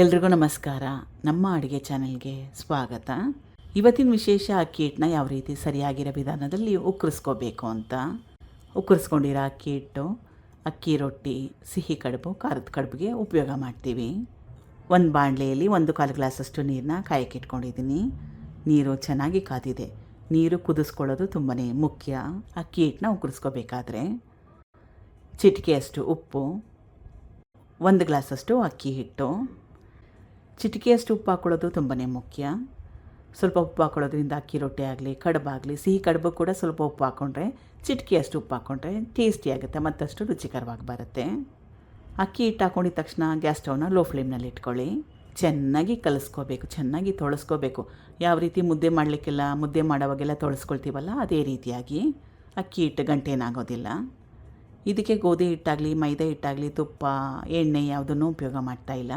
ಎಲ್ರಿಗೂ ನಮಸ್ಕಾರ. ನಮ್ಮ ಅಡುಗೆ ಚಾನೆಲ್ಗೆ ಸ್ವಾಗತ. ಇವತ್ತಿನ ವಿಶೇಷ ಅಕ್ಕಿ ಹಿಟ್ಟನ್ನ ಯಾವ ರೀತಿ ಸರಿಯಾಗಿರೋ ವಿಧಾನದಲ್ಲಿ ಉಕ್ಕರಿಸ್ಕೋಬೇಕು ಅಂತ. ಉಕ್ಕರಿಸ್ಕೊಂಡಿರೋ ಅಕ್ಕಿ ಹಿಟ್ಟು ಅಕ್ಕಿ ರೊಟ್ಟಿ, ಸಿಹಿ ಕಡುಬು, ಖಾರದ ಕಡುಬಿಗೆ ಉಪಯೋಗ ಮಾಡ್ತೀವಿ. ಒಂದು ಬಾಣಲೆಯಲ್ಲಿ ಒಂದು ಕಾಲು ಗ್ಲಾಸಷ್ಟು ನೀರನ್ನ ಕಾಯಕ್ಕೆ ಇಟ್ಕೊಂಡಿದ್ದೀನಿ. ನೀರು ಚೆನ್ನಾಗಿ ಕಾದಿದೆ. ನೀರು ಕುದಿಸ್ಕೊಳ್ಳೋದು ತುಂಬಾ ಮುಖ್ಯ. ಅಕ್ಕಿ ಹಿಟ್ಟನ್ನ ಉಕ್ಕರಿಸ್ಕೋಬೇಕಾದ್ರೆ ಚಿಟಿಕೆಯಷ್ಟು ಉಪ್ಪು, ಒಂದು ಗ್ಲಾಸಷ್ಟು ಅಕ್ಕಿ ಹಿಟ್ಟು ಚಿಟಿಕೆಯಷ್ಟು ಉಪ್ಪು ಹಾಕೊಳ್ಳೋದು ತುಂಬಾ ಮುಖ್ಯ. ಸ್ವಲ್ಪ ಉಪ್ಪು ಹಾಕೊಳ್ಳೋದ್ರಿಂದ ಅಕ್ಕಿ ರೊಟ್ಟಿ ಆಗಲಿ ಕಡುಬಾಗಲಿ ಸಿಹಿ ಕಡುಬು ಕೂಡ ಸ್ವಲ್ಪ ಉಪ್ಪು ಹಾಕ್ಕೊಂಡ್ರೆ ಚಿಟಿಕೆಯಷ್ಟು ಉಪ್ಪು ಹಾಕ್ಕೊಂಡ್ರೆ ಟೇಸ್ಟಿ ಆಗುತ್ತೆ, ಮತ್ತಷ್ಟು ರುಚಿಕರವಾಗಿ ಬರುತ್ತೆ. ಅಕ್ಕಿ ಹಿಟ್ಟು ಹಾಕೊಂಡಿದ ತಕ್ಷಣ ಗ್ಯಾಸ್ ಸ್ಟವ್ನ ಲೋ ಫ್ಲೇಮ್ನಲ್ಲಿ ಇಟ್ಕೊಳ್ಳಿ. ಚೆನ್ನಾಗಿ ಕಲಿಸ್ಕೋಬೇಕು, ಚೆನ್ನಾಗಿ ತೊಳಸ್ಕೋಬೇಕು. ಯಾವ ರೀತಿ ಮುದ್ದೆ ಮಾಡಲಿಕ್ಕೆಲ್ಲ, ಮುದ್ದೆ ಮಾಡೋವಾಗೆಲ್ಲ ತೊಳಸ್ಕೊಳ್ತೀವಲ್ಲ, ಅದೇ ರೀತಿಯಾಗಿ ಅಕ್ಕಿ ಹಿಟ್ಟು ಗಂಟೇನಾಗೋದಿಲ್ಲ ಇದಕ್ಕೆ ಗೋಧಿ ಹಿಟ್ಟಾಗಲಿ, ಮೈದಾ ಹಿಟ್ಟಾಗಲಿ, ತುಪ್ಪ, ಎಣ್ಣೆ ಯಾವುದನ್ನು ಉಪಯೋಗ ಮಾಡ್ತಾ ಇಲ್ಲ.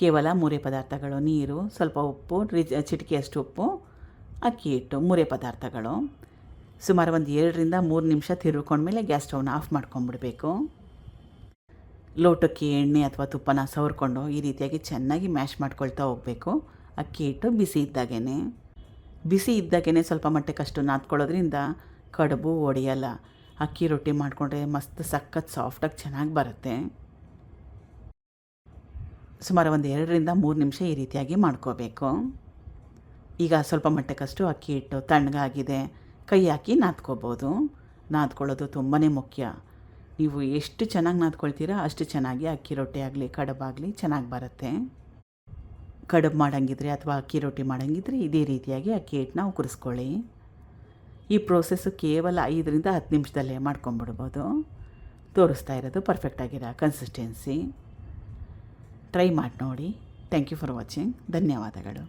ಕೇವಲ ಮೂರೇ ಪದಾರ್ಥಗಳು, ನೀರು, ಸ್ವಲ್ಪ ಉಪ್ಪು, ರಿಜ್, ಚಿಟಿಕೆಯಷ್ಟು ಉಪ್ಪು, ಅಕ್ಕಿ ಹಿಟ್ಟು, ಮೂರೇ ಪದಾರ್ಥಗಳು. ಸುಮಾರು ಒಂದು ಎರಡರಿಂದ ಮೂರು ನಿಮಿಷ ತಿರುಕೊಂಡ್ಮೇಲೆ ಗ್ಯಾಸ್ ಸ್ಟವ್ನ ಆಫ್ ಮಾಡ್ಕೊಂಡ್ಬಿಡಬೇಕು ಲೋಟಕ್ಕೆ ಎಣ್ಣೆ ಅಥವಾ ತುಪ್ಪನ ಸವರ್ಕೊಂಡು ಈ ರೀತಿಯಾಗಿ ಚೆನ್ನಾಗಿ ಮ್ಯಾಶ್ ಮಾಡ್ಕೊಳ್ತಾ ಹೋಗಬೇಕು. ಅಕ್ಕಿ ಹಿಟ್ಟು ಬಿಸಿ ಇದ್ದಾಗೇ ಬಿಸಿ ಇದ್ದಾಗೇ ಸ್ವಲ್ಪ ಮಟ್ಟಕ್ಕಷ್ಟು ನಾದ್ಕೊಳ್ಳೋದ್ರಿಂದ ಕಡುಬು ಒಡೆಯಲ್ಲ. ಅಕ್ಕಿ ರೊಟ್ಟಿ ಮಾಡಿಕೊಂಡ್ರೆ ಮಸ್ತ್ ಸಖತ್ ಸಾಫ್ಟಾಗಿ ಚೆನ್ನಾಗಿ ಬರುತ್ತೆ. ಸುಮಾರು ಒಂದು ಎರಡರಿಂದ ಮೂರು ನಿಮಿಷ ಈ ರೀತಿಯಾಗಿ ಮಾಡ್ಕೋಬೇಕು. ಈಗ ಸ್ವಲ್ಪ ಮಟ್ಟಕ್ಕಷ್ಟು ಅಕ್ಕಿ ಹಿಟ್ಟು ತಣ್ಣಗಾಗಿದೆ. ಕೈ ಹಾಕಿ ನಾದ್ಕೋಬೋದು. ನಾದ್ಕೊಳ್ಳೋದು ತುಂಬಾ ಮುಖ್ಯ. ನೀವು ಎಷ್ಟು ಚೆನ್ನಾಗಿ ನಾದ್ಕೊಳ್ತೀರಾ ಅಷ್ಟು ಚೆನ್ನಾಗಿ ಅಕ್ಕಿ ರೊಟ್ಟಿ ಆಗಲಿ ಕಡುಬಾಗಲಿ ಚೆನ್ನಾಗಿ ಬರುತ್ತೆ. ಕಡುಬು ಮಾಡಂಗಿದ್ರೆ ಅಥವಾ ಅಕ್ಕಿ ರೊಟ್ಟಿ ಮಾಡಂಗಿದ್ರೆ ಇದೇ ರೀತಿಯಾಗಿ ಅಕ್ಕಿ ಹಿಟ್ಟನ್ನ ಉಕ್ಕರಿಸ್ಕೊಳ್ಳಿ ಈ ಪ್ರೋಸೆಸ್ಸು ಕೇವಲ ಐದರಿಂದ ಹತ್ತು ನಿಮಿಷದಲ್ಲೇ ಮಾಡ್ಕೊಂಬಿಡ್ಬೋದು ತೋರಿಸ್ತಾ ಇರೋದು ಪರ್ಫೆಕ್ಟಾಗಿರೋ ಕನ್ಸಿಸ್ಟೆನ್ಸಿ. ಟ್ರೈ ಮಾಡಿ ನೋಡಿ ಥ್ಯಾಂಕ್ ಯು ಫಾರ್ ವಾಚಿಂಗ್ ಧನ್ಯವಾದಗಳು.